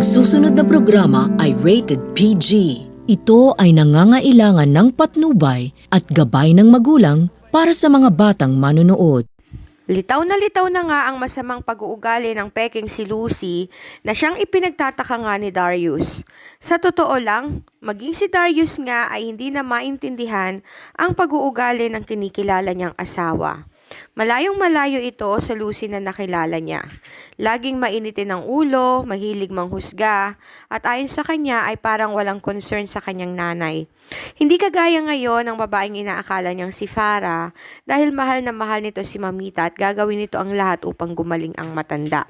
susunod na programa ay rated PG. Ito ay nangangailangan ng patnubay at gabay ng magulang para sa mga batang manunood. Litaw na litaw na nga ang masamang pag-uugali ng peking si Lucy na siyang ipinagtataka nga ni Darius. Sa totoo lang, maging si Darius nga ay hindi na maintindihan ang pag-uugali ng kinikilala niyang asawa. Malayong malayo ito sa Lucy na nakilala niya. Laging mainitin ang ulo, mahilig manghusga, at ayon sa kanya ay parang walang concern sa kanyang nanay. Hindi kagaya ngayon ng babaeng inaakala niyang si Farah dahil mahal na mahal nito si Mamita at gagawin nito ang lahat upang gumaling ang matanda.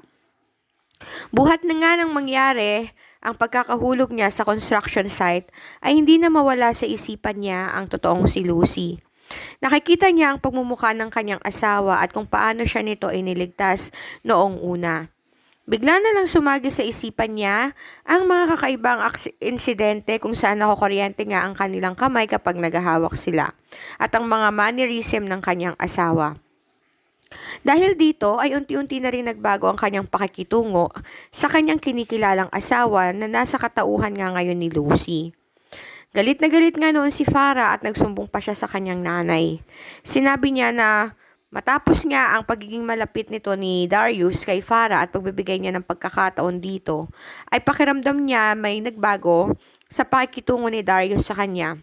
Buhat na nga nang mangyari, ang pagkakahulog niya sa construction site ay hindi na mawala sa isipan niya ang totoong si Lucy. Nakikita niya ang pagmumukha ng kanyang asawa at kung paano siya nito iniligtas noong una. Bigla na lang sumagi sa isipan niya ang mga kakaibang insidente kung saan nakukuryente nga ang kanilang kamay kapag naghahawak sila at ang mga mannerism ng kanyang asawa. Dahil dito ay unti-unti na rin nagbago ang kanyang pakikitungo sa kanyang kinikilalang asawa na nasa katauhan nga ngayon ni Lucy. Galit na galit nga noon si Farah at nagsumbong pa siya sa kanyang nanay. Sinabi niya na matapos nga ang pagiging malapit nito ni Darius kay Farah at pagbibigay niya ng pagkakataon dito, ay pakiramdam niya may nagbago sa pakikitungo ni Darius sa kanya.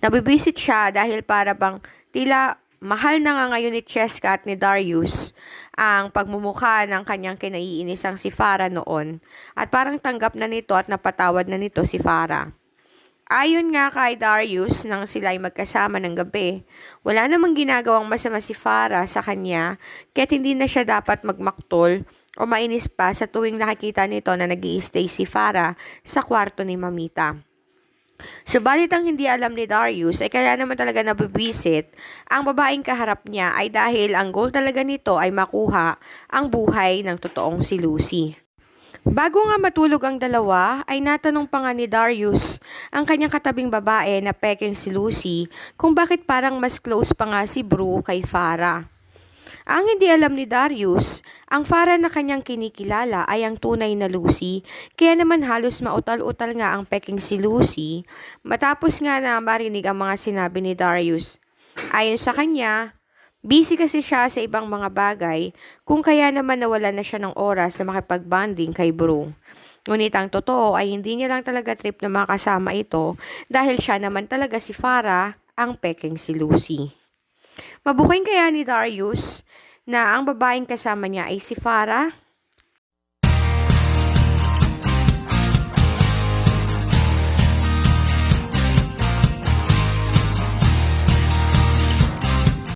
Nabibisit siya dahil para bang tila mahal na nga ngayon ni Cheska at ni Darius ang pagmumukha ng kanyang kinaiinisang si Farah noon at parang tanggap na nito at napatawad na nito si Farah. Ayon nga kay Darius nang sila ay magkasama ng gabi, wala namang ginagawang masama si Farah sa kanya kaya't hindi na siya dapat magmaktol o mainis pa sa tuwing nakikita nito na nag stay si Farah sa kwarto ni Mamita. Subalit ang hindi alam ni Darius ay kaya naman talaga nabibwisit ang babaeng kaharap niya ay dahil ang goal talaga nito ay makuha ang buhay ng totoong si Lucy. Bago nga matulog ang dalawa, ay natanong pa nga ni Darius ang kanyang katabing babae na peking si Lucy kung bakit parang mas close pa nga si Bru kay Farah. Ang hindi alam ni Darius, ang Farah na kanyang kinikilala ay ang tunay na Lucy, kaya naman halos mautal-utal nga ang peking si Lucy matapos nga na marinig ang mga sinabi ni Darius. Ayon sa kanya, busy kasi siya sa ibang mga bagay kung kaya naman nawala na siya ng oras na makipag-bonding kay Bro. Ngunit ang totoo ay hindi niya lang talaga trip na makasama ito dahil siya naman talaga si Farah ang peking si Lucy. Mabuking kaya ni Darius na ang babaeng kasama niya ay si Farah